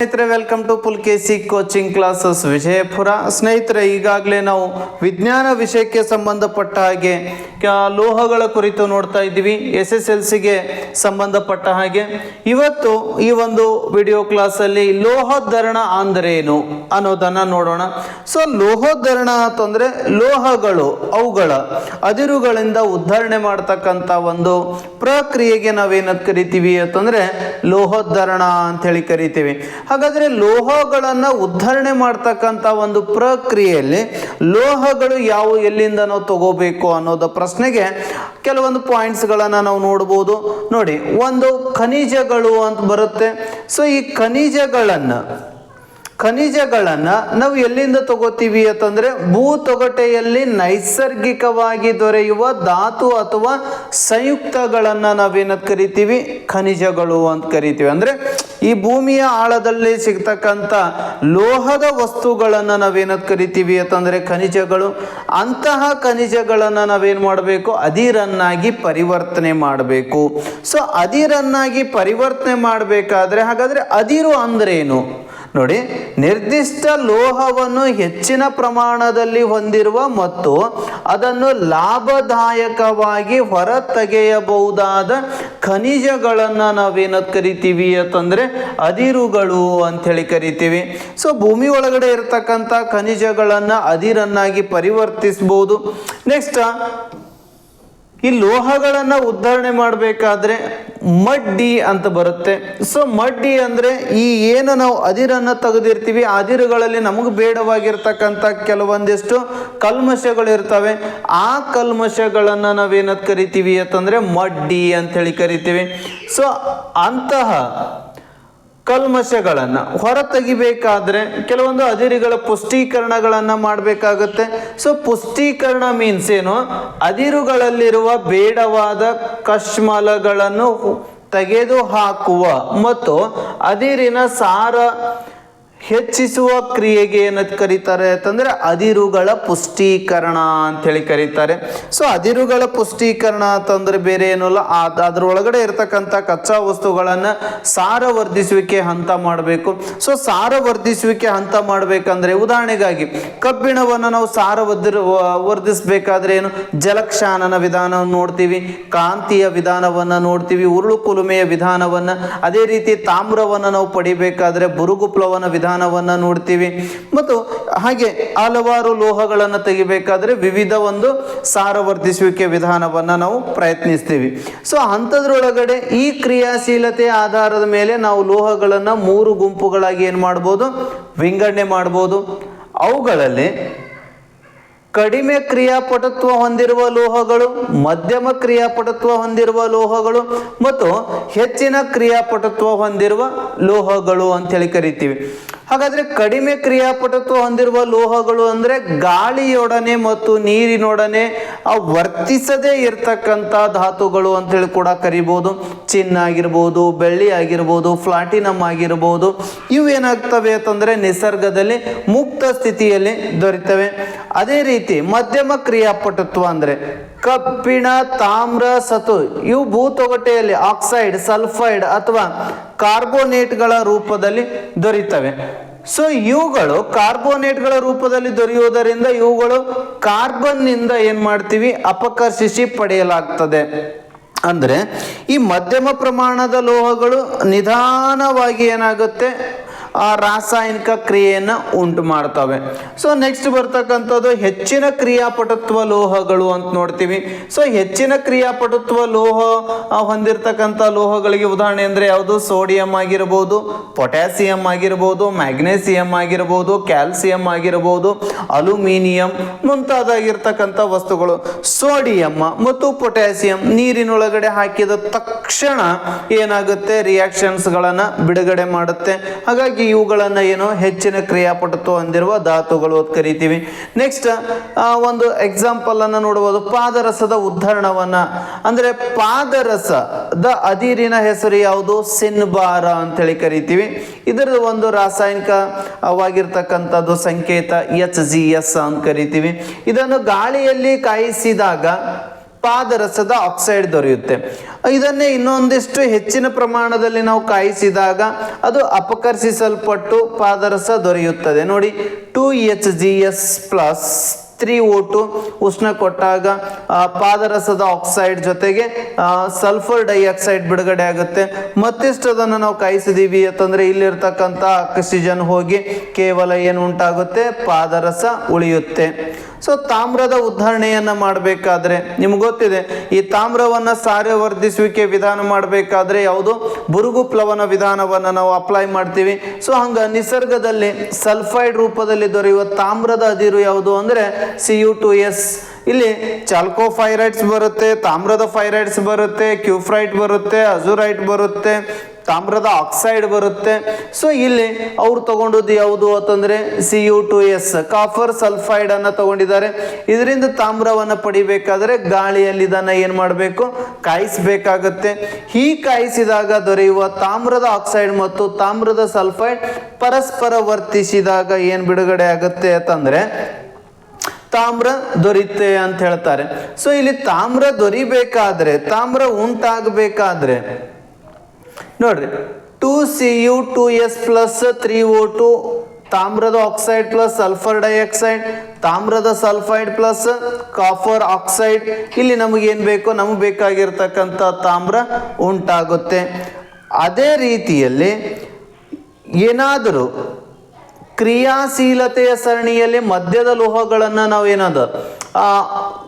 ಸ್ನೇಹಿತರೆ welcome to Pulakeshi coaching classes Vijayapura. ಸ್ನೇಹಿತರೆ, ಈಗಾಗಲೇ ನಾವು ವಿಜ್ಞಾನ ವಿಷಯಕ್ಕೆ ಸಂಬಂಧಪಟ್ಟ ಹಾಗೆ ಲೋಹಗಳ ಕುರಿತು ನೋಡ್ತಾ ಇದ್ದೀವಿ, ಎಸ್ ಎಸ್ ಎಲ್ ಸಿಗೆ ಸಂಬಂಧಪಟ್ಟ ಹಾಗೆ. ಇವತ್ತು ಈ ಒಂದು ವಿಡಿಯೋ ಕ್ಲಾಸಲ್ಲಿ ಲೋಹೋದ್ಧರಣ ಅಂದ್ರೆ ಏನು ಅನ್ನೋದನ್ನ ನೋಡೋಣ. ಸೊ ಲೋಹೋದ್ಧರಣ ಅಂತಂದ್ರೆ ಲೋಹಗಳು, ಅವುಗಳ ಅದಿರುಗಳಿಂದ ಉದ್ಧರಣೆ ಮಾಡ್ತಕ್ಕಂಥ ಒಂದು ಪ್ರಕ್ರಿಯೆಗೆ ನಾವೇನಂತ ಕರಿತೀವಿ ಅಂತಂದ್ರೆ ಲೋಹೋದ್ಧರಣ ಅಂತ ಹೇಳಿ ಕರಿತೀವಿ. ಹಾಗಾದ್ರೆ ಲೋಹಗಳನ್ನು ಉದ್ಧರಣೆ ಮಾಡ್ತಕ್ಕಂಥ ಒಂದು ಪ್ರಕ್ರಿಯೆಯಲ್ಲಿ ಲೋಹಗಳು ಯಾವ ಎಲ್ಲಿಂದ ನಾವು ತಗೋಬೇಕು ಅನ್ನೋದ ಪ್ರಶ್ನೆಗೆ ಕೆಲವೊಂದು ಪಾಯಿಂಟ್ಸ್ಗಳನ್ನು ನಾವು ನೋಡ್ಬೋದು. ನೋಡಿ, ಒಂದು ಖನಿಜಗಳು ಅಂತ ಬರುತ್ತೆ. ಸೊ ಈ ಖನಿಜಗಳನ್ನು ಖನಿಜಗಳನ್ನ ನಾವು ಎಲ್ಲಿಂದ ತಗೋತೀವಿ ಅಂತಂದ್ರೆ ಭೂ ತೊಗಟೆಯಲ್ಲಿ ನೈಸರ್ಗಿಕವಾಗಿ ದೊರೆಯುವ ಧಾತು ಅಥವಾ ಸಂಯುಕ್ತಗಳನ್ನು ನಾವೇನಂತ ಕರಿತೀವಿ? ಖನಿಜಗಳು ಅಂತ ಕರಿತೀವಿ. ಅಂದ್ರೆ ಈ ಭೂಮಿಯ ಆಳದಲ್ಲಿ ಸಿಗ್ತಕ್ಕಂಥ ಲೋಹದ ವಸ್ತುಗಳನ್ನು ನಾವೇನಂತ ಕರಿತೀವಿ ಅಂತಂದ್ರೆ ಖನಿಜಗಳು. ಅಂತಹ ಖನಿಜಗಳನ್ನು ನಾವೇನು ಮಾಡಬೇಕು? ಅದಿರನ್ನಾಗಿ ಪರಿವರ್ತನೆ ಮಾಡಬೇಕು. ಸೊ ಅದಿರನ್ನಾಗಿ ಪರಿವರ್ತನೆ ಮಾಡಬೇಕಾದ್ರೆ ಹಾಗಾದ್ರೆ ಅದಿರು ಅಂದ್ರೇನು? ನೋಡಿ, ನಿರ್ದಿಷ್ಟ ಲೋಹವನ್ನು ಹೆಚ್ಚಿನ ಪ್ರಮಾಣದಲ್ಲಿ ಹೊಂದಿರುವ ಮತ್ತು ಅದನ್ನು ಲಾಭದಾಯಕವಾಗಿ ಹೊರ ತೆಗೆಯಬಹುದಾದ ಖನಿಜಗಳನ್ನು ನಾವೇನು ಕರಿತೀವಿ ಅಂತಂದರೆ ಅದಿರುಗಳು ಅಂಥೇಳಿ ಕರಿತೀವಿ. ಸೊ ಭೂಮಿ ಒಳಗಡೆ ಇರತಕ್ಕಂಥ ಖನಿಜಗಳನ್ನು ಅದಿರನ್ನಾಗಿ ಪರಿವರ್ತಿಸ್ಬೋದು. ನೆಕ್ಸ್ಟ್ ಈ ಲೋಹಗಳನ್ನ ಉದ್ಧರಣೆ ಮಾಡಬೇಕಾದ್ರೆ ಮಡ್ಡಿ ಅಂತ ಬರುತ್ತೆ. ಸೊ ಮಡ್ಡಿ ಅಂದ್ರೆ ಈ ಏನು ನಾವು ಅದಿರನ್ನು ತೆಗೆದಿರ್ತೀವಿ ಅದಿರುಗಳಲ್ಲಿ ನಮಗೆ ಬೇಡವಾಗಿರ್ತಕ್ಕಂಥ ಕೆಲವೊಂದಿಷ್ಟು ಕಲ್ಮಶಗಳು ಇರ್ತವೆ. ಆ ಕಲ್ಮಶಗಳನ್ನು ನಾವೇನಂತ ಕರಿತೀವಿ ಅಂತಂದ್ರೆ ಮಡ್ಡಿ ಅಂತ ಹೇಳಿ ಕರಿತೀವಿ. ಸೊ ಅಂತಹ ಕಲ್ಮಶಗಳನ್ನು ಹೊರ ತೆಗಿಬೇಕಾದ್ರೆ ಕೆಲವೊಂದು ಅದಿರುಗಳ ಪುಷ್ಟೀಕರಣಗಳನ್ನು ಮಾಡಬೇಕಾಗುತ್ತೆ. ಸೊ ಪುಷ್ಟೀಕರಣ ಮೀನ್ಸ್ ಏನು? ಅದಿರುಗಳಲ್ಲಿರುವ ಬೇಡವಾದ ಕಶ್ಮಲಗಳನ್ನು ತೆಗೆದು ಹಾಕುವ ಮತ್ತು ಅದಿರಿನ ಸಾರ ಹೆಚ್ಚಿಸುವ ಕ್ರಿಯೆಗೆ ಏನಂತ ಕರೀತಾರೆ ಅಂತಂದ್ರೆ ಅದಿರುಗಳ ಪುಷ್ಟೀಕರಣ ಅಂತೇಳಿ ಕರೀತಾರೆ. ಸೊ ಅದಿರುಗಳ ಪುಷ್ಟೀಕರಣ ಅಂತಂದ್ರೆ ಬೇರೆ ಏನಲ್ಲ ಅದರೊಳಗಡೆ ಇರತಕ್ಕಂಥ ಕಚ್ಚಾ ವಸ್ತುಗಳನ್ನ ಸಾರವರ್ಧಿಸುವಿಕೆ ಹಂತ ಮಾಡಬೇಕು. ಸೊ ಸಾರವರ್ಧಿಸುವಿಕೆ ಹಂತ ಮಾಡಬೇಕಂದ್ರೆ ಉದಾಹರಣೆಗಾಗಿ ಕಬ್ಬಿಣವನ್ನು ನಾವು ಸಾರ ವರ್ಧಿ- ವರ್ಧಿಸಬೇಕಾದ್ರೆ ಏನು? ಜಲಕ್ಷಾನನ ವಿಧಾನವನ್ನು ನೋಡ್ತೀವಿ, ಕಾಂತಿಯ ವಿಧಾನವನ್ನು ನೋಡ್ತೀವಿ, ಉರುಳು ಕುಲುಮೆಯ ವಿಧಾನವನ್ನು, ಅದೇ ರೀತಿ ತಾಮ್ರವನ್ನು ನಾವು ಪಡಿಬೇಕಾದ್ರೆ ಬುರುಗುಪ್ಲವನ ವಿಧಾನವನ್ನ ನೋಡ್ತೀವಿ. ಮತ್ತು ಹಾಗೆ ಹಲವಾರು ಲೋಹಗಳನ್ನು ತೆಗಿಬೇಕಾದ್ರೆ ವಿವಿಧ ಒಂದು ಸಾರವರ್ಧಿಸುವಿಕೆ ವಿಧಾನವನ್ನ ನಾವು ಪ್ರಯತ್ನಿಸ್ತೀವಿ. ಸೊ ಅಂಥದ್ರೊಳಗಡೆ ಈ ಕ್ರಿಯಾಶೀಲತೆ ಆಧಾರದ ಮೇಲೆ ನಾವು ಲೋಹಗಳನ್ನು ಮೂರು ಗುಂಪುಗಳಾಗಿ ಏನು ಮಾಡ್ಬೋದು? ವಿಂಗಡಣೆ ಮಾಡ್ಬೋದು. ಅವುಗಳಲ್ಲಿ ಕಡಿಮೆ ಕ್ರಿಯಾಪಟತ್ವ ಹೊಂದಿರುವ ಲೋಹಗಳು, ಮಧ್ಯಮ ಕ್ರಿಯಾಪಟತ್ವ ಹೊಂದಿರುವ ಲೋಹಗಳು, ಮತ್ತು ಹೆಚ್ಚಿನ ಕ್ರಿಯಾಪಟತ್ವ ಹೊಂದಿರುವ ಲೋಹಗಳು ಅಂತೇಳಿ ಕರಿತೀವಿ. ಹಾಗಾದ್ರೆ ಕಡಿಮೆ ಕ್ರಿಯಾಪಟತ್ವ ಹೊಂದಿರುವ ಲೋಹಗಳು ಅಂದ್ರೆ ಗಾಳಿಯೊಡನೆ ಮತ್ತು ನೀರಿನೊಡನೆ ವರ್ತಿಸದೇ ಇರತಕ್ಕಂಥ ಧಾತುಗಳು ಅಂತೇಳಿ ಕೂಡ ಕರಿಬೋದು. ಚಿನ್ನ ಆಗಿರ್ಬೋದು, ಬೆಳ್ಳಿ ಆಗಿರ್ಬೋದು ಫ್ಲಾಟಿನಮ್ ಆಗಿರ್ಬೋದು. ಇವು ಏನಾಗ್ತವೆ ಅಂತಂದ್ರೆ ನಿಸರ್ಗದಲ್ಲಿ ಮುಕ್ತ ಸ್ಥಿತಿಯಲ್ಲಿ ದೊರೀತವೆ. ಅದೇ ರೀತಿ ಮಧ್ಯಮ ಕ್ರಿಯಾಪಟತ್ವ ಅಂದ್ರೆ ಕಬ್ಬಿಣ, ತಾಮ್ರ, ಸತು ಇವು ಭೂತೊಗಟೆಯಲ್ಲಿ ಆಕ್ಸೈಡ್, ಸಲ್ಫೈಡ್ ಅಥವಾ ಕಾರ್ಬೋನೇಟ್ಗಳ ರೂಪದಲ್ಲಿ ದೊರೀತವೆ. ಸೊ ಇವುಗಳು ಕಾರ್ಬೋನೇಟ್ಗಳ ರೂಪದಲ್ಲಿ ದೊರೆಯುವುದರಿಂದ ಇವುಗಳು ಕಾರ್ಬನ್ನಿಂದ ಏನು ಮಾಡ್ತೀವಿ? ಅಪಕರ್ಷಿಸಿ ಪಡೆಯಲಾಗ್ತದೆ. ಅಂದರೆ ಈ ಮಧ್ಯಮ ಪ್ರಮಾಣದ ಲೋಹಗಳು ನಿಧಾನವಾಗಿ ಏನಾಗುತ್ತೆ? ಆ ರಾಸಾಯನಿಕ ಕ್ರಿಯೆಯನ್ನು ಉಂಟು ಮಾಡ್ತವೆ. ಸೊ ನೆಕ್ಸ್ಟ್ ಬರ್ತಕ್ಕಂಥದ್ದು ಹೆಚ್ಚಿನ ಕ್ರಿಯಾಪಟುತ್ವ ಲೋಹಗಳು ಅಂತ ನೋಡ್ತೀವಿ. ಸೊ ಹೆಚ್ಚಿನ ಕ್ರಿಯಾಪಟುತ್ವ ಲೋಹ ಹೊಂದಿರತಕ್ಕಂಥ ಲೋಹಗಳಿಗೆ ಉದಾಹರಣೆ ಅಂದರೆ ಯಾವುದು? ಸೋಡಿಯಂ ಆಗಿರ್ಬೋದು, ಪೊಟ್ಯಾಸಿಯಂ ಆಗಿರ್ಬೋದು, ಮ್ಯಾಗ್ನೇಸಿಯಂ ಆಗಿರ್ಬೋದು, ಕ್ಯಾಲ್ಸಿಯಂ ಆಗಿರ್ಬೋದು ಅಲ್ಯೂಮಿನಿಯಂ ಮುಂತಾದಾಗಿರ್ತಕ್ಕಂಥ ವಸ್ತುಗಳು. ಸೋಡಿಯಂ ಮತ್ತು ಪೊಟ್ಯಾಸಿಯಂ ನೀರಿನೊಳಗಡೆ ಹಾಕಿದ ತಕ್ಷಣ ಏನಾಗುತ್ತೆ? ರಿಯಾಕ್ಷನ್ಸ್ಗಳನ್ನು ಬಿಡುಗಡೆ ಮಾಡುತ್ತೆ. ಹಾಗಾಗಿ ಇವುಗಳನ್ನು ಏನು ಹೆಚ್ಚಿನ ಕ್ರಿಯಾಪಟುತ್ವ ಹೊಂದಿರುವ ಧಾತುಗಳು ಅಂತ ಕರಿತೀವಿ. ನೆಕ್ಸ್ಟ್ ಒಂದು ಎಕ್ಸಾಂಪಲ್ ಅನ್ನು ನೋಡಬಹುದು. ಪಾದರಸದ ಉದ್ಧರಣವನ್ನ. ಅಂದ್ರೆ ಪಾದರಸದ ಅದಿರಿನ ಹೆಸರು ಯಾವುದು? ಸಿನ್ಬಾರ ಅಂತೇಳಿ ಕರಿತೀವಿ. ಇದರ ಒಂದು ರಾಸಾಯನಿಕವಾಗಿರ್ತಕ್ಕಂಥದ್ದು ಸಂಕೇತ ಎಚ್ ಜಿ ಎಸ್ ಅಂತ ಕರಿತೀವಿ. ಇದನ್ನು ಗಾಳಿಯಲ್ಲಿ ಕಾಯಿಸಿದಾಗ ಪಾದರಸದ ಆಕ್ಸೈಡ್ ದೊರೆಯುತ್ತೆ. ಇದನ್ನೇ ಇನ್ನೊಂದಿಷ್ಟು ಹೆಚ್ಚಿನ ಪ್ರಮಾಣದಲ್ಲಿ ನಾವು ಕಾಯಿಸಿದಾಗ ಅದು ಅಪಕರ್ಷಿಸಲ್ಪಟ್ಟು ಪಾದರಸ ದೊರೆಯುತ್ತದೆ. ನೋಡಿ two H G S plus three O two ಉಷ್ಣ ಕೊಟ್ಟಾಗ ಪಾದರಸದ ಆಕ್ಸೈಡ್ ಜೊತೆಗೆ ಸಲ್ಫರ್ ಡೈಆಕ್ಸೈಡ್ ಬಿಡುಗಡೆ ಆಗುತ್ತೆ. ಮತ್ತಿಷ್ಟು ಅದನ್ನು ನಾವು ಕಾಯಿಸಿದೀವಿ ಅಂತಂದ್ರೆ ಇಲ್ಲಿರ್ತಕ್ಕಂಥ ಆಕ್ಸಿಜನ್ ಹೋಗಿ ಕೇವಲ ಏನು ಉಂಟಾಗುತ್ತೆ? ಪಾದರಸ ಉಳಿಯುತ್ತೆ. ಸೊ ತಾಮ್ರದ ಉದಾಹರಣೆಯನ್ನ ಮಾಡಬೇಕಾದ್ರೆ, ನಿಮ್ಗೆ ಗೊತ್ತಿದೆ, ಈ ತಾಮ್ರವನ್ನ ಸಾರ್ಯವರ್ಧಿಸುವಿಕೆ ವಿಧಾನ ಮಾಡಬೇಕಾದ್ರೆ ಯಾವುದು? ಬುರುಗು ಪ್ಲವನ ವಿಧಾನವನ್ನ ನಾವು ಅಪ್ಲೈ ಮಾಡ್ತೀವಿ. ಸೊ ಹಂಗ ನಿಸರ್ಗದಲ್ಲಿ ಸಲ್ಫೈಡ್ ರೂಪದಲ್ಲಿ ದೊರೆಯುವ ತಾಮ್ರದ ಅದಿರು ಯಾವುದು ಅಂದ್ರೆ ಸಿ ಯು ಟು ಎಸ್ ಇಲ್ಲಿ ಚಾಲ್ಕೋಫೈರೈಟ್ಸ್ ಬರುತ್ತೆ, ತಾಮ್ರದ ಫೈರೈಟ್ಸ್ ಬರುತ್ತೆ ಕ್ಯೂಫ್ರೈಟ್ ಬರುತ್ತೆ ಅಜುರೈಟ್ ಬರುತ್ತೆ, ತಾಮ್ರದ ಆಕ್ಸೈಡ್ ಬರುತ್ತೆ. ಸೊ ಇಲ್ಲಿ ಅವ್ರು ತಗೊಂಡದ್ದು ಯಾವುದು ಅಂತಂದ್ರೆ C U two S copper sulphide ಅನ್ನ ತಗೊಂಡಿದ್ದಾರೆ. ಇದರಿಂದ ತಾಮ್ರವನ್ನ ಪಡಿಬೇಕಾದ್ರೆ ಗಾಳಿಯಲ್ಲಿ ಇದನ್ನ ಏನ್ ಮಾಡಬೇಕು? ಕಾಯಿಸಬೇಕಾಗತ್ತೆ. ಈ ಕಾಯಿಸಿದಾಗ ದೊರೆಯುವ ತಾಮ್ರದ ಆಕ್ಸೈಡ್ ಮತ್ತು ತಾಮ್ರದ ಸಲ್ಫೈಡ್ ಪರಸ್ಪರ ವರ್ತಿಸಿದಾಗ ಏನ್ ಬಿಡುಗಡೆ ಆಗುತ್ತೆ ಅಂತಂದ್ರೆ ತಾಮ್ರ ದೊರೀತೆ ಅಂತ ಹೇಳ್ತಾರೆ. ಸೊ ಇಲ್ಲಿ ತಾಮ್ರ ದೊರಿಬೇಕಾದ್ರೆ, ತಾಮ್ರ ಉಂಟಾಗಬೇಕಾದ್ರೆ, ನೋಡ್ರಿ two C U two S plus three O two ತಾಮ್ರದ ಆಕ್ಸೈಡ್ ಪ್ಲಸ್ ಸಲ್ಫರ್ ಡೈಆಕ್ಸೈಡ್ ತಾಮ್ರದ ಸಲ್ಫೈಡ್ ಪ್ಲಸ್ ಕಾಫರ್ ಆಕ್ಸೈಡ್ ಇಲ್ಲಿ ನಮಗೇನು ಬೇಕು, ನಮಗೆ ಬೇಕಾಗಿರ್ತಕ್ಕಂಥ ತಾಮ್ರ ಉಂಟಾಗುತ್ತೆ. ಅದೇ ರೀತಿಯಲ್ಲಿ ಏನಾದರೂ ಕ್ರಿಯಾಶೀಲತೆಯ ಸರಣಿಯಲ್ಲಿ ಮಧ್ಯದ ಲೋಹಗಳನ್ನು ನಾವು ಆ,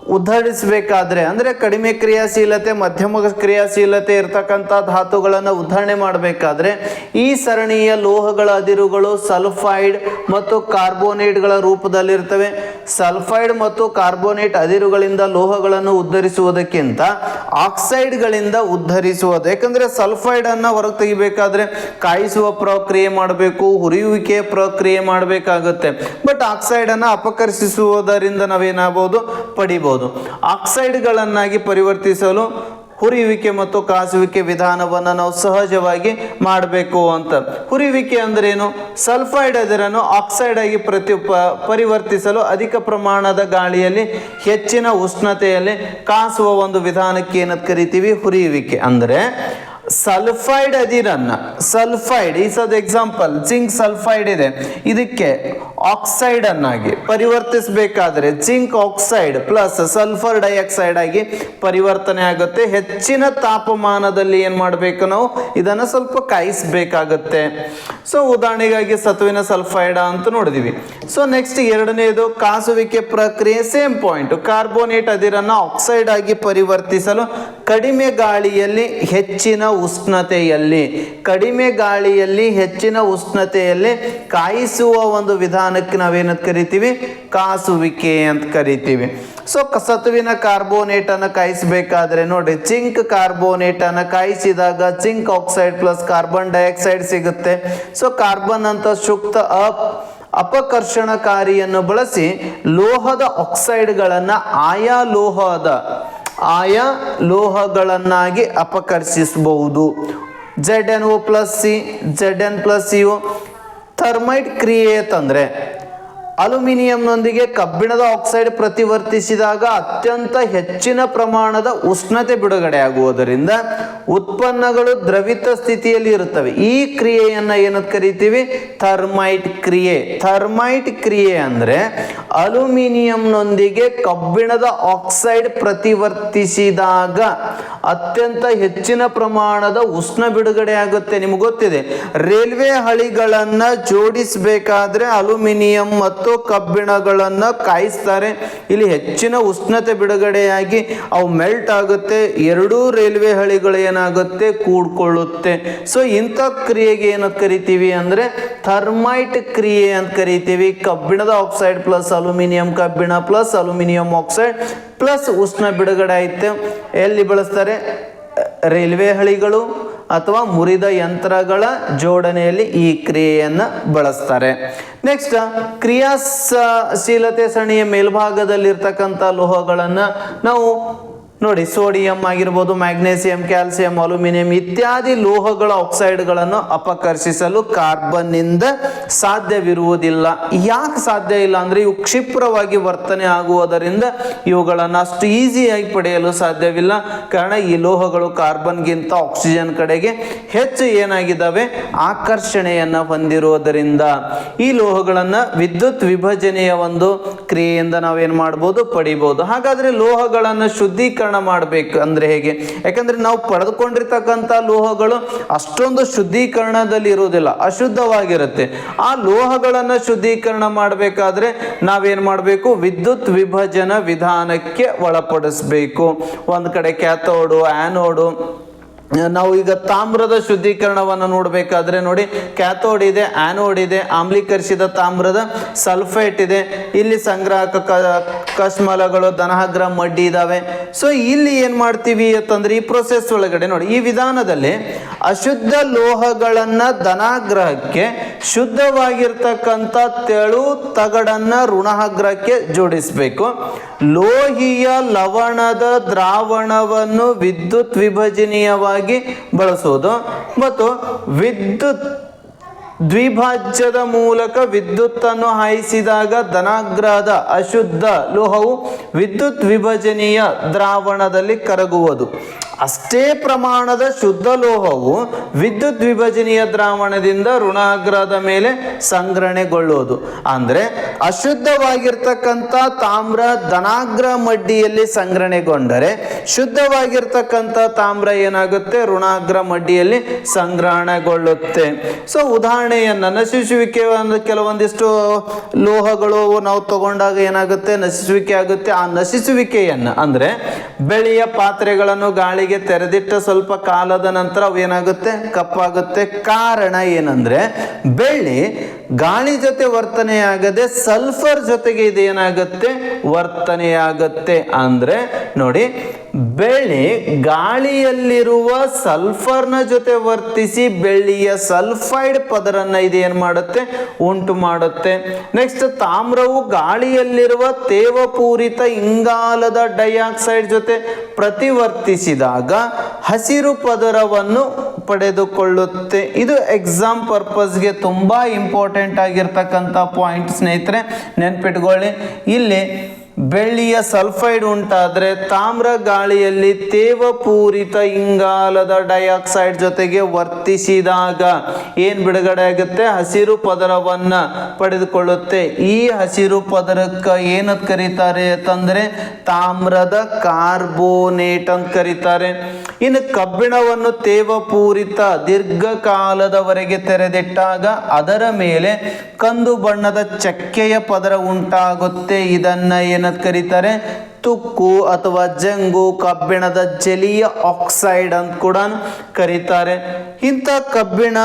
ಉದ್ಧರಿಸಬೇಕಾದ್ರೆ ಅಂದರೆ ಕಡಿಮೆ ಕ್ರಿಯಾಶೀಲತೆ ಮಧ್ಯಮ ಕ್ರಿಯಾಶೀಲತೆ ಇರತಕ್ಕಂಥ ಧಾತುಗಳನ್ನು ಉದ್ಧರಣೆ ಮಾಡಬೇಕಾದ್ರೆ ಈ ಸರಣಿಯ ಲೋಹಗಳ ಅದಿರುಗಳು ಸಲ್ಫೈಡ್ ಮತ್ತು ಕಾರ್ಬೋನೇಟ್ಗಳ ರೂಪದಲ್ಲಿರ್ತವೆ. ಸಲ್ಫೈಡ್ ಮತ್ತು ಕಾರ್ಬೋನೇಟ್ ಅದಿರುಗಳಿಂದ ಲೋಹಗಳನ್ನು ಉದ್ಧರಿಸುವುದಕ್ಕಿಂತ ಆಕ್ಸೈಡ್ಗಳಿಂದ ಉದ್ಧರಿಸುವುದು. ಯಾಕಂದರೆ ಸಲ್ಫೈಡ್ ಅನ್ನ ಹೊರಗೆ ತೆಗಿಬೇಕಾದ್ರೆ ಕಾಯಿಸುವ ಪ್ರಕ್ರಿಯೆ ಮಾಡಬೇಕು, ಹುರಿಯುವಿಕೆ ಪ್ರಕ್ರಿಯೆ ಮಾಡಬೇಕಾಗುತ್ತೆ. ಬಟ್ ಆಕ್ಸೈಡ್ ಅನ್ನ ಅಪಕರ್ಷಿಸುವುದರಿಂದ ನಾವೇನಾಗಬಹುದು ಪಡಿಬಹುದು ಆಕ್ಸೈಡ್ಗಳನ್ನಾಗಿ ಪರಿವರ್ತಿಸಲು ಹುರಿಯುವಿಕೆ ಮತ್ತು ಕಾಸುವಿಕೆ ವಿಧಾನವನ್ನು ನಾವು ಸಹಜವಾಗಿ ಮಾಡಬೇಕು ಅಂತ. ಹುರಿಯುವಿಕೆ ಅಂದ್ರೆ ಏನು ಸಲ್ಫೈಡ್ ಅದರನ್ನು ಆಕ್ಸೈಡ್ ಆಗಿ ಪ್ರತಿ ಪರಿವರ್ತಿಸಲು ಅಧಿಕ ಪ್ರಮಾಣದ ಗಾಳಿಯಲ್ಲಿ, ಹೆಚ್ಚಿನ ಉಷ್ಣತೆಯಲ್ಲಿ ಕಾಸುವ ಒಂದು ವಿಧಾನಕ್ಕೆ ಏನಂತ ಕರಿತೀವಿ? ಹುರಿಯುವಿಕೆ. ಅಂದ್ರೆ sulphide ಅದಿರನ್ನ. Sulphide is such example zinc sulphide ಇದೆ. ಇದಕ್ಕೆ ಆಕ್ಸೈಡ್ ಅನ್ನಾಗಿ ಪರಿವರ್ತಿಸಬೇಕಾದ್ರೆ zinc oxide plus sulphur dioxide ಆಗಿ ಪರಿವರ್ತನೆ ಆಗುತ್ತೆ. ಹೆಚ್ಚಿನ ತಾಪಮಾನದಲ್ಲಿ ಏನ್ ಮಾಡಬೇಕು ನಾವು? ಇದನ್ನ ಸ್ವಲ್ಪ ಕಾಯಿಸಬೇಕಾಗುತ್ತೆ. ಸೊ ಉದಾಹರಣೆಗಾಗಿ ಸತುವಿನ ಸಲ್ಫೈಡ ಅಂತ ನೋಡಿದೀವಿ. ಸೊ ನೆಕ್ಸ್ಟ್ ಎರಡನೇದು ಕಾಸುವಿಕೆ ಪ್ರಕ್ರಿಯೆ ಸೇಮ್ ಪಾಯಿಂಟ್ ಕಾರ್ಬೋನೇಟ್ ಅದಿರನ್ನು ಆಕ್ಸೈಡ್ ಆಗಿ ಪರಿವರ್ತಿಸಲು ಕಡಿಮೆ ಗಾಳಿಯಲ್ಲಿ ಹೆಚ್ಚಿನ ಉಷ್ಣತೆಯಲ್ಲಿ, ಕಡಿಮೆ ಗಾಳಿಯಲ್ಲಿ, ಹೆಚ್ಚಿನ ಉಷ್ಣತೆಯಲ್ಲಿ ಕಾಯಿಸುವ ಒಂದು ವಿಧಾನಕ್ಕೆ ನಾವೇನು ಕರಿತೀವಿ? ಕಾಸುವಿಕೆ ಅಂತ ಕರಿತೀವಿ. ಸೊ ಕಸತುವಿನ ಕಾರ್ಬೋನೇಟ್ ಅನ್ನು ಕಾಯಿಸಬೇಕಾದ್ರೆ ನೋಡಿ ಚಿಂಕ್ ಕಾರ್ಬೋನೇಟ್ ಅನ್ನು ಕಾಯಿಸಿದಾಗ zinc oxide plus carbon dioxide ಸಿಗುತ್ತೆ. ಸೊ ಕಾರ್ಬನ್ ಅಂತ ಸೂಕ್ತ ಅಪ್, ಅಪಕರ್ಷಣಕಾರಿಯನ್ನು ಬಳಸಿ, ಲೋಹದ ಆಕ್ಸೈಡ್ಗಳನ್ನು ಆಯಾ ಲೋಹದ ಆಯಾ ಲೋಹಗಳನ್ನಾಗಿ ಅಪಕರ್ಷಿಸಬಹುದು. Z N O plus C Z N plus C thermite ಕ್ರಿಯೆ ಅಂತಂದ್ರೆ ಅಲ್ಯೂಮಿನಿಯಂನೊಂದಿಗೆ ಕಬ್ಬಿಣದ ಆಕ್ಸೈಡ್ ಪ್ರತಿವರ್ತಿಸಿದಾಗ ಅತ್ಯಂತ ಹೆಚ್ಚಿನ ಪ್ರಮಾಣದ ಉಷ್ಣತೆ ಬಿಡುಗಡೆ ಆಗುವುದರಿಂದ ಉತ್ಪನ್ನಗಳು ದ್ರವಿತ ಸ್ಥಿತಿಯಲ್ಲಿ ಇರುತ್ತವೆ. ಈ ಕ್ರಿಯೆಯನ್ನು ಏನಂತ ಕರಿತೀವಿ? ಥರ್ಮೈಟ್ ಕ್ರಿಯೆ. ಥರ್ಮೈಟ್ ಕ್ರಿಯೆ ಅಂದ್ರೆ ಅಲ್ಯೂಮಿನಿಯಂನೊಂದಿಗೆ ಕಬ್ಬಿಣದ ಆಕ್ಸೈಡ್ ಪ್ರತಿವರ್ತಿಸಿದಾಗ ಅತ್ಯಂತ ಹೆಚ್ಚಿನ ಪ್ರಮಾಣದ ಉಷ್ಣ ಬಿಡುಗಡೆ ಆಗುತ್ತೆ ನಿಮ್ಗೆ ಗೊತ್ತಿದೆ. ರೈಲ್ವೆ ಹಳಿಗಳನ್ನು ಜೋಡಿಸಬೇಕಾದ್ರೆ ಅಲ್ಯೂಮಿನಿಯಂ ಮತ್ತು ಕಬ್ಬಿಣಗಳನ್ನ ಕಾಯಿಸ್ತಾರೆ. ಇಲ್ಲಿ ಹೆಚ್ಚಿನ ಉಷ್ಣತೆ ಬಿಡುಗಡೆಯಾಗಿ ಅವು ಮೆಲ್ಟ್ ಆಗುತ್ತೆ. ಎರಡೂ ರೈಲ್ವೆ ಹಳಿಗಳು ಏನಾಗುತ್ತೆ? ಕೂಡ್ಕೊಳ್ಳುತ್ತೆ. ಸೊ ಇಂಥ ಕ್ರಿಯೆಗೆ ಏನಂತ ಕರಿತೀವಿ ಅಂದ್ರೆ ಥರ್ಮೈಟ್ ಕ್ರಿಯೆ ಅಂತ ಕರಿತೀವಿ. ಕಬ್ಬಿಣದ ಆಕ್ಸೈಡ್ ಪ್ಲಸ್ ಅಲ್ಯೂಮಿನಿಯಂ ಕಬ್ಬಿಣ ಪ್ಲಸ್ ಅಲ್ಯೂಮಿನಿಯಂ ಆಕ್ಸೈಡ್ ಪ್ಲಸ್ ಉಷ್ಣ ಬಿಡುಗಡೆ ಆಯಿತು. ಎಲ್ಲಿ ಬಳಸ್ತಾರೆ? ರೈಲ್ವೆ ಹಳಿಗಳು. ಅಥವಾ ಮುರಿದ ಯಂತ್ರಗಳ ಜೋಡಣೆಯಲ್ಲಿ ಈ ಕ್ರಿಯೆಯನ್ನು ಬಳಸ್ತಾರೆ. ನೆಕ್ಸ್ಟ್ ಕ್ರಿಯಾಶೀಲತೆ ಸರಣಿಯ ಮೇಲ್ಭಾಗದಲ್ಲಿರ್ತಕ್ಕಂಥ ಲೋಹಗಳನ್ನು ನಾವು ನೋಡಿ, ಸೋಡಿಯಂ ಆಗಿರ್ಬೋದು, ಮ್ಯಾಗ್ನೇಸಿಯಂ, ಕ್ಯಾಲ್ಸಿಯಂ, ಅಲ್ಯೂಮಿನಿಯಂ ಇತ್ಯಾದಿ ಲೋಹಗಳ ಆಕ್ಸೈಡ್ಗಳನ್ನು ಅಪಕರ್ಷಿಸಲು ಕಾರ್ಬನ್ನಿಂದ ಸಾಧ್ಯವಿರುವುದಿಲ್ಲ. ಯಾಕೆ ಸಾಧ್ಯ ಇಲ್ಲ ಅಂದ್ರೆ, ಇವು ಕ್ಷಿಪ್ರವಾಗಿ ವರ್ತನೆ ಆಗುವುದರಿಂದ ಇವುಗಳನ್ನು ಅಷ್ಟು ಈಸಿಯಾಗಿ ಪಡೆಯಲು ಸಾಧ್ಯವಿಲ್ಲ. ಕಾರಣ, ಈ ಲೋಹಗಳು ಕಾರ್ಬನ್ಗಿಂತ ಆಕ್ಸಿಜನ್ ಕಡೆಗೆ ಹೆಚ್ಚು ಏನಾಗಿದ್ದಾವೆ? ಆಕರ್ಷಣೆಯನ್ನು ಹೊಂದಿರುವುದರಿಂದ. ಈ ಲೋಹಗಳನ್ನು ವಿದ್ಯುತ್ ವಿಭಜನೆಯ ಒಂದು ಕ್ರಿಯೆಯಿಂದ ನಾವೇನು ಮಾಡ್ಬೋದು? ಪಡಿಬೋದು. ಹಾಗಾದ್ರೆ ಲೋಹಗಳನ್ನು ಶುದ್ಧೀಕರಣ ಮಾಡಬೇಕು ಅಂದ್ರೆ ಹೇಗೆ? ಯಾಕಂದ್ರೆ ನಾವು ಪಡೆದುಕೊಂಡಿರ್ತಕ್ಕಂಥ ಲೋಹಗಳು ಅಷ್ಟೊಂದು ಶುದ್ಧೀಕರಣದಲ್ಲಿ ಇರುವುದಿಲ್ಲ, ಅಶುದ್ಧವಾಗಿರುತ್ತೆ. ಆ ಲೋಹಗಳನ್ನು ಶುದ್ಧೀಕರಣ ಮಾಡಬೇಕಾದ್ರೆ ನಾವೇನ್ ಮಾಡಬೇಕು? ವಿದ್ಯುತ್ ವಿಭಜನ ವಿಧಾನಕ್ಕೆ ಒಳಪಡಿಸ್ಬೇಕು. ಒಂದು ಕಡೆ ಕ್ಯಾಥೋಡು ಆ್ಯನೋಡು ನಾವು ಈಗ ತಾಮ್ರದ ಶುದ್ಧೀಕರಣವನ್ನು ನೋಡಬೇಕಾದ್ರೆ ನೋಡಿ ಕ್ಯಾಥೋಡ್ ಇದೆ ಆನೋಡ್ ಇದೆ, ಆಮ್ಲೀಕರಿಸಿದ ತಾಮ್ರದ ಸಲ್ಫೇಟ್ ಇದೆ. ಇಲ್ಲಿ ಸಂಗ್ರಾಹಕ ಕಶ್ಮಲಗಳು ದನಹಗ್ರ, ಮಡ್ಡಿ ಇದಾವೆ. ಸೊ ಇಲ್ಲಿ ಏನು ಮಾಡ್ತೀವಿ ಅಂತಂದ್ರೆ ಈ ಪ್ರೊಸೆಸ್ ಒಳಗಡೆ ನೋಡಿ, ಈ ವಿಧಾನದಲ್ಲಿ ಅಶುದ್ಧ ಲೋಹಗಳನ್ನು ಧನಾಗ್ರಹಕ್ಕೆ ಶುದ್ಧವಾಗಿರ್ತಕ್ಕಂಥ ತೆಳು ತಗಡನ್ನ ಋಣಾಗ್ರಹಕ್ಕೆ ಜೋಡಿಸಬೇಕು. ಲೋಹಿಯ ಲವಣದ ದ್ರಾವಣವನ್ನು ವಿದ್ಯುತ್ ವಿಭಜನೀಯವಾಗಿ ಬಳಸುವುದು ಮತ್ತು ವಿದ್ಯುತ್ ದ್ವಿಭಾಜ್ಯದ ಮೂಲಕ ವಿದ್ಯುತ್ತನ್ನು ಹಾಯಿಸಿದಾಗ ಧನಾಗ್ರಹದ ಅಶುದ್ಧ ಲೋಹವು ವಿದ್ಯುತ್ ವಿಭಜನೀಯ ದ್ರಾವಣದಲ್ಲಿ ಕರಗುವುದು. ಅಷ್ಟೇ ಪ್ರಮಾಣದ ಶುದ್ಧ ಲೋಹವು ವಿದ್ಯುತ್ ವಿಭಜನೀಯ ದ್ರಾವಣದಿಂದ ಋಣಾಗ್ರಹದ ಮೇಲೆ ಸಂಗ್ರಹಣೆಗೊಳ್ಳುವುದು. ಅಂದ್ರೆ ಅಶುದ್ಧವಾಗಿರ್ತಕ್ಕಂಥ ತಾಮ್ರ ಧನಾಗ್ರ ಮಡ್ಡಿಯಲ್ಲಿ ಸಂಗ್ರಹಣೆಗೊಂಡರೆ ಶುದ್ಧವಾಗಿರ್ತಕ್ಕಂಥ ತಾಮ್ರ ಏನಾಗುತ್ತೆ? ಋಣಾಗ್ರ ಮಡ್ಡಿಯಲ್ಲಿ ಸಂಗ್ರಹಣೆಗೊಳ್ಳುತ್ತೆ. ಸೊ ಉದಾಹರಣೆಯನ್ನ ನಶಿಸುವಿಕೆ ಒಂದು ಕೆಲವೊಂದಿಷ್ಟು ಲೋಹಗಳು ನಾವು ತಗೊಂಡಾಗ ಏನಾಗುತ್ತೆ? ನಶಿಸುವಿಕೆ ಆಗುತ್ತೆ. ಆ ನಶಿಸುವಿಕೆಯನ್ನು ಅಂದ್ರೆ ಬೆಳೆಯ ಪಾತ್ರೆಗಳನ್ನು ಗಾಳಿಗೆ ತೆರೆದಿಟ್ಟ ಸ್ವಲ್ಪ ಕಾಲದ ನಂತರ ಅವು ಏನಾಗುತ್ತೆ ಕಪ್ಪಾಗುತ್ತೆ. ಕಾರಣ ಏನಂದ್ರೆ ಬೆಳ್ಳಿ ಗಾಳಿ ಜೊತೆ ವರ್ತನೆಯಾಗದೆ ಸಲ್ಫರ್ ಜೊತೆಗೆ ಇದೇನಾಗತ್ತೆ? ವರ್ತನೆಯಾಗತ್ತೆ. ಅಂದ್ರೆ ನೋಡಿ ಬೆಳ್ಳಿ ಗಾಳಿಯಲ್ಲಿರುವ ಸಲ್ಫರ್ನ ಜೊತೆ ವರ್ತಿಸಿ ಬೆಳ್ಳಿಯ ಸಲ್ಫೈಡ್ ಪದರನ್ನ ಇದು ಏನ್ ಮಾಡುತ್ತೆ? ಉಂಟು ಮಾಡುತ್ತೆ. ನೆಕ್ಸ್ಟ್ ತಾಮ್ರವು ಗಾಳಿಯಲ್ಲಿರುವ ತೇವಪೂರಿತ ಇಂಗಾಲದ ಡೈಆಕ್ಸೈಡ್ ಜೊತೆ ಪ್ರತಿವರ್ತಿಸಿದಾಗ ಹಸಿರು ಪದರವನ್ನು ಪಡೆದುಕೊಳ್ಳುತ್ತೆ. ಇದು ಎಕ್ಸಾಮ್ ಪರ್ಪಸ್ಗೆ ತುಂಬಾ ಇಂಪಾರ್ಟೆಂಟ್ ಆಗಿರ್ತಕ್ಕಂಥ ಪಾಯಿಂಟ್ ಸ್ನೇಹಿತರೆ. ನೆನ್ಪಿಟ್ಕೊಳ್ಳಿ. ಇಲ್ಲಿ ಬೆಳ್ಳಿಯ ಸಲ್ಫೈಡ್ ಉಂಟಾದರೆ ತಾಮ್ರ ಗಾಳಿಯಲ್ಲಿ ತೇವಪೂರಿತ ಇಂಗಾಲದ ಡೈಆಕ್ಸೈಡ್ ಜೊತೆಗೆ ವರ್ತಿಸಿದಾಗ ಏನು ಬಿಡುಗಡೆ ಆಗುತ್ತೆ? ಹಸಿರು ಪದರವನ್ನು ಪಡೆದುಕೊಳ್ಳುತ್ತೆ. ಈ ಹಸಿರು ಪದರಕ್ಕೆ ಏನಂತ ಕರೀತಾರೆ ಅಂತಂದರೆ ತಾಮ್ರದ ಕಾರ್ಬೋನೇಟ್ ಅಂತ ಕರೀತಾರೆ. ಇನ್ನು ಕಬ್ಬಿಣವನ್ನು ತೇವಪೂರಿತ ದೀರ್ಘಕಾಲದವರೆಗೆ ತೆರೆದಿಟ್ಟಾಗ ಅದರ ಮೇಲೆ ಕಂದು ಬಣ್ಣದ ಚಕ್ಕೆಯ ಪದರ ಉಂಟಾಗುತ್ತೆ. ಇದನ್ನ ಏನಂತ ಕರೀತಾರೆ. ತುಕ್ಕು ಅಥವಾ ಜಂಗು ಕಬ್ಬಿಣದ ಜಲೀಯ ಆಕ್ಸೈಡ್ ಅಂತ ಕೂಡ ಕರೀತಾರೆ. ಇಂಥ ಕಬ್ಬಿಣ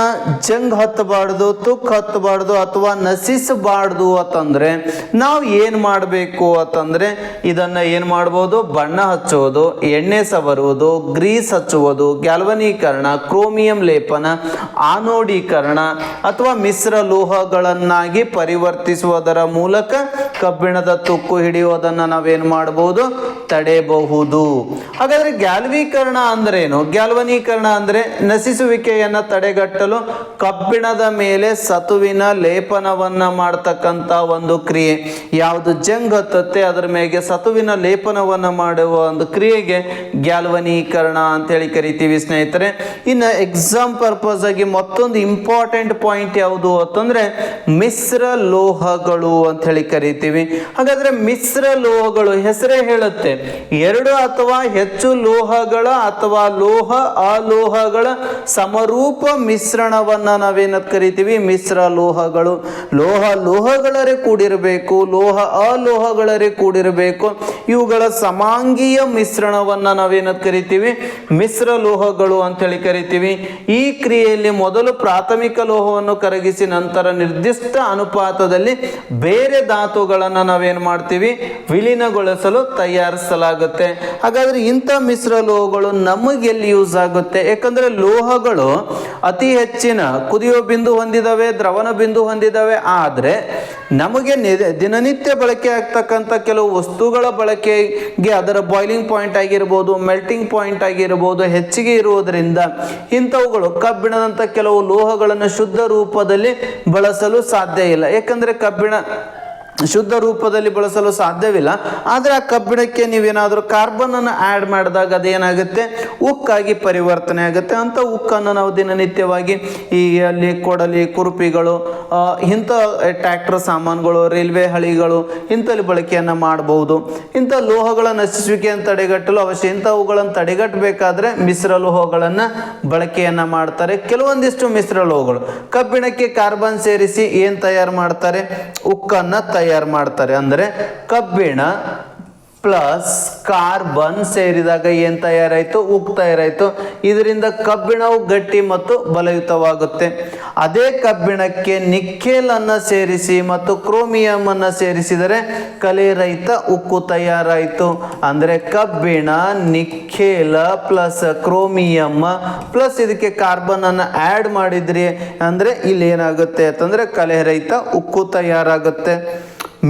ಜಂಗ್ ಹತ್ತಬಾರ್ದು, ತುಕ್ಕು ಹತ್ತಬಾರ್ದು ಅಥವಾ ನಶಿಸಬಾರ್ದು ಅಂತಂದ್ರೆ ನಾವು ಏನು ಮಾಡಬೇಕು ಅಂತಂದ್ರೆ ಇದನ್ನ ಏನು ಮಾಡ್ಬೋದು? ಬಣ್ಣ ಹಚ್ಚುವುದು ಎಣ್ಣೆ ಸವರುವುದು, ಗ್ರೀಸ್ ಹಚ್ಚುವುದು, ಗ್ಯಾಲ್ವನೀಕರಣ, ಕ್ರೋಮಿಯಂ ಲೇಪನ ಆನೋಡೀಕರಣ ಅಥವಾ ಮಿಶ್ರ ಲೋಹಗಳನ್ನಾಗಿ ಪರಿವರ್ತಿಸುವುದರ ಮೂಲಕ ಕಬ್ಬಿಣದ ತುಕ್ಕು ಹಿಡಿಯುವುದನ್ನು ನಾವೇನು ಮಾಡಬಹುದು ತಡೆಯಬಹುದು? ಹಾಗಾದ್ರೆ ಗ್ಯಾಲ್ವೀಕರಣ ಅಂದ್ರೆ ಏನು ಗ್ಯಾಲ್ವನೀಕರಣ ಅಂದ್ರೆ ನಶಿಸುವಿಕೆಯನ್ನ ತಡೆಗಟ್ಟಲು ಕಬ್ಬಿಣದ ಮೇಲೆ ಸತುವಿನ ಲೇಪನವನ್ನ ಮಾಡ್ತಕ್ಕಂಥ ಒಂದು ಕ್ರಿಯೆ. ಯಾವುದು ಜಂಗ್ ಹತ್ತತ್ತೆ, ಅದರ ಮೇಲೆ ಸತುವಿನ ಲೇಪನವನ್ನ ಮಾಡುವ ಒಂದು ಕ್ರಿಯೆಗೆ ಗ್ಯಾಲ್ವನೀಕರಣ ಅಂತ ಹೇಳಿ ಕರಿತೀವಿ ಸ್ನೇಹಿತರೆ. ಇನ್ನು ಎಕ್ಸಾಮ್ ಪರ್ಪಸ್ ಆಗಿ ಮತ್ತೊಂದು ಇಂಪಾರ್ಟೆಂಟ್ ಪಾಯಿಂಟ್ ಯಾವುದು ಅಂತಂದ್ರೆ ಮಿಶ್ರ ಲೋಹಗಳು ಅಂತ ಹೇಳಿ ಕರಿತೀವಿ. ಹಾಗಾದ್ರೆ ಮಿಶ್ರ ಲೋಹಗಳು ಹೆಸರೇ ಹೇಳುತ್ತೆ. ಎರಡು ಅಥವಾ ಹೆಚ್ಚು ಲೋಹಗಳ ಅಥವಾ ಲೋಹ ಅಲೋಹಗಳ ಸಮರೂಪ ಮಿಶ್ರಣವನ್ನ ನಾವೇನ ಕರಿತೀವಿ? ಮಿಶ್ರ ಲೋಹಗಳು. ಲೋಹ ಲೋಹಗಳರೇ ಕೂಡಿರಬೇಕು, ಲೋಹ ಅಲೋಹಗಳರೇ ಕೂಡಿರಬೇಕು. ಇವುಗಳ ಸಮಾಂಗೀಯ ಮಿಶ್ರಣವನ್ನ ನಾವೇನಂತ ಕರಿತೀವಿ? ಮಿಶ್ರ ಲೋಹಗಳು ಅಂತ ಹೇಳಿ ಕರಿತೀವಿ. ಈ ಕ್ರಿಯೆಯಲ್ಲಿ ಮೊದಲು ಪ್ರಾಥಮಿಕ ಲೋಹವನ್ನು ಕರಗಿಸಿ ನಂತರ ನಿರ್ದಿಷ್ಟ ಅನುಪಾತದಲ್ಲಿ ಬೇರೆ ಧಾತುಗಳನ್ನು ನಾವೇನು ಮಾಡ್ತೀವಿ? ವಿಲೀನಗೊಳಿಸಲು ತಯಾರಿಸಲಾಗುತ್ತೆ. ಹಾಗಾದ್ರೆ ಇಂಥ ಮಿಶ್ರ ಲೋಹಗಳು ನಮಗೆ ಎಲ್ಲಿ ಯೂಸ್ ಆಗುತ್ತೆ? ಯಾಕಂದ್ರೆ ಲೋಹಗಳು ಅತಿ ಹೆಚ್ಚಿನ ಕುದಿಯೋ ಬಿಂದು ಹೊಂದಿದವೆ, ದ್ರವಣ ಬಿಂದು ಹೊಂದಿದವೆ, ಆದರೆ ನಮಗೆ ದಿನನಿತ್ಯ ಬಳಕೆ ಆಗ್ತಕ್ಕಂಥ ಕೆಲವು ವಸ್ತುಗಳ ಬಳಕೆಗೆ ಅದರ ಬಾಯ್ಲಿಂಗ್ ಪಾಯಿಂಟ್ ಆಗಿರ್ಬೋದು ಮೆಲ್ಟಿಂಗ್ ಪಾಯಿಂಟ್ ಆಗಿರ್ಬೋದು ಹೆಚ್ಚಿಗೆ ಇರುವುದರಿಂದ ಇಂಥವುಗಳು ಕಬ್ಬಿಣದಂಥ ಕೆಲವು ಲೋಹಗಳನ್ನು ಶುದ್ಧ ರೂಪದಲ್ಲಿ ಬಳಸಲು ಸಾಧ್ಯ ಇಲ್ಲ. ಯಾಕಂದರೆ ಕಬ್ಬಿಣ ಶುದ್ಧ ರೂಪದಲ್ಲಿ ಬಳಸಲು ಸಾಧ್ಯವಿಲ್ಲ. ಆದರೆ ಆ ಕಬ್ಬಿಣಕ್ಕೆ ನೀವೇನಾದರೂ ಕಾರ್ಬನ್ ಅನ್ನು ಆ್ಯಡ್ ಮಾಡಿದಾಗ ಅದೇನಾಗುತ್ತೆ? ಉಕ್ಕಾಗಿ ಪರಿವರ್ತನೆ ಆಗುತ್ತೆ. ಅಂತ ಉಕ್ಕನ್ನು ನಾವು ದಿನನಿತ್ಯವಾಗಿ ಈ ಅಲ್ಲಿ ಕೊಡಲಿ, ಕುರುಪಿಗಳು ಇಂಥ ಟ್ರ್ಯಾಕ್ಟರ್ ಸಾಮಾನುಗಳು ರೈಲ್ವೆ ಹಳಿಗಳು, ಇಂಥಲ್ಲಿ ಬಳಕೆಯನ್ನು ಮಾಡಬಹುದು ಇಂಥ ಲೋಹಗಳ ನಶಿಸುವಿಕೆಯನ್ನು ತಡೆಗಟ್ಟಲು ಅವಶ್ಯ ಇಂಥವುಗಳನ್ನು ತಡೆಗಟ್ಟಬೇಕಾದ್ರೆ ಮಿಶ್ರ ಲೋಹಗಳನ್ನು ಬಳಕೆಯನ್ನು ಮಾಡ್ತಾರೆ. ಕೆಲವೊಂದಿಷ್ಟು ಮಿಶ್ರ ಲೋಹಗಳು. ಕಬ್ಬಿಣಕ್ಕೆ ಕಾರ್ಬನ್ ಸೇರಿಸಿ ಏನು ತಯಾರು ಮಾಡ್ತಾರೆ? ಉಕ್ಕನ್ನು ತಯಾರು ಮಾಡ್ತಾರೆ ಅಂದರೆ ಕಬ್ಬಿಣ ಪ್ಲಸ್ ಕಾರ್ಬನ್ ಸೇರಿದಾಗ ಏನು ತಯಾರಾಯಿತು? ಉಕ್ಕು ತಯಾರಾಯಿತು. ಇದರಿಂದ ಕಬ್ಬಿಣವು ಗಟ್ಟಿ ಮತ್ತು ಬಲಯುತವಾಗುತ್ತೆ. ಅದೇ ಕಬ್ಬಿಣಕ್ಕೆ ನಿಕ್ಕೇಲ್ ಅನ್ನ ಸೇರಿಸಿ ಮತ್ತು ಕ್ರೋಮಿಯಂ ಅನ್ನ ಸೇರಿಸಿದರೆ ಕಲೆರಹಿತ ಉಕ್ಕು ತಯಾರಾಯಿತು. ಅಂದರೆ ಕಬ್ಬಿಣ ನಿಖೇಲ ಪ್ಲಸ್ ಕ್ರೋಮಿಯಂ ಪ್ಲಸ್ ಇದಕ್ಕೆ ಕಾರ್ಬನ್ ಅನ್ನ ಆ್ಯಡ್ ಮಾಡಿದ್ರಿ ಅಂದರೆ ಇಲ್ಲಿ ಏನಾಗುತ್ತೆ ಅಂತಂದ್ರೆ ಕಲೆರಹಿತ ಉಕ್ಕು ತಯಾರಾಗುತ್ತೆ.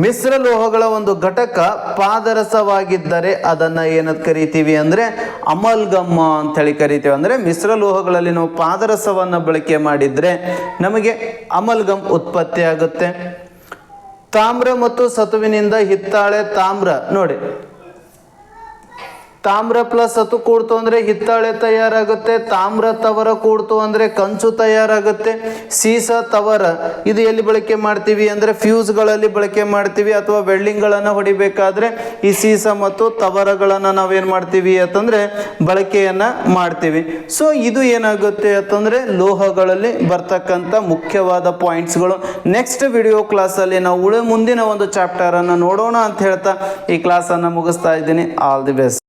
ಮಿಶ್ರ ಲೋಹಗಳ ಒಂದು ಘಟಕ ಪಾದರಸವಾಗಿದ್ದರೆ ಅದನ್ನ ಏನಂತ ಕರಿತೀವಿ ಅಂದ್ರೆ ಅಮಲ್ಗಮ್ಮ ಅಂತ ಹೇಳಿ ಕರಿತೀವಿ. ಅಂದ್ರೆ ಮಿಶ್ರ ಲೋಹಗಳಲ್ಲಿ ನಾವು ಪಾದರಸವನ್ನು ಬಳಕೆ ಮಾಡಿದ್ರೆ ನಮಗೆ ಅಮಲ್ಗಮ್ ಉತ್ಪತ್ತಿ ಆಗುತ್ತೆ. ತಾಮ್ರ ಮತ್ತು ಸತುವಿನಿಂದ ಹಿತ್ತಾಳೆ ತಾಮ್ರ. ನೋಡಿ ತಾಮ್ರ ಪ್ಲಸ್ ಅತು ಕೂಡ್ತು ಅಂದ್ರೆ ಹಿತ್ತಾಳೆ ತಯಾರಾಗುತ್ತೆ, ತಾಮ್ರ ತವರ ಕೂಡ್ತು ಅಂದ್ರೆ ಕಂಚು ತಯಾರಾಗುತ್ತೆ, ಸೀಸ ತವರ. ಇದು ಎಲ್ಲಿ ಬಳಕೆ ಮಾಡ್ತೀವಿ ಅಂದ್ರೆ ಫ್ಯೂಸ್ಗಳಲ್ಲಿ ಬಳಕೆ ಮಾಡ್ತೀವಿ ಅಥವಾ ವೆಲ್ಡಿಂಗ್ಗಳನ್ನು ಹೊಡಿಬೇಕಾದ್ರೆ ಈ ಸೀಸ ಮತ್ತು ತವರಗಳನ್ನು ನಾವೇನು ಮಾಡ್ತೀವಿ ಅಂತಂದ್ರೆ ಬಳಕೆಯನ್ನ ಮಾಡ್ತೀವಿ. ಸೊ ಇದು ಏನಾಗುತ್ತೆ ಅಂತಂದ್ರೆ ಲೋಹಗಳಲ್ಲಿ ಬರ್ತಕ್ಕಂಥ ಮುಖ್ಯವಾದ ಪಾಯಿಂಟ್ಸ್ಗಳು. ನೆಕ್ಸ್ಟ್ ವಿಡಿಯೋ ಕ್ಲಾಸಲ್ಲಿ ನಾವು ಉಳಿ ಮುಂದಿನ ಒಂದು ಚಾಪ್ಟರ್ ಅನ್ನು ನೋಡೋಣ ಅಂತ ಹೇಳ್ತಾ ಈ ಕ್ಲಾಸನ್ನು ಮುಗಿಸ್ತಾ ಇದ್ದೀನಿ. All the best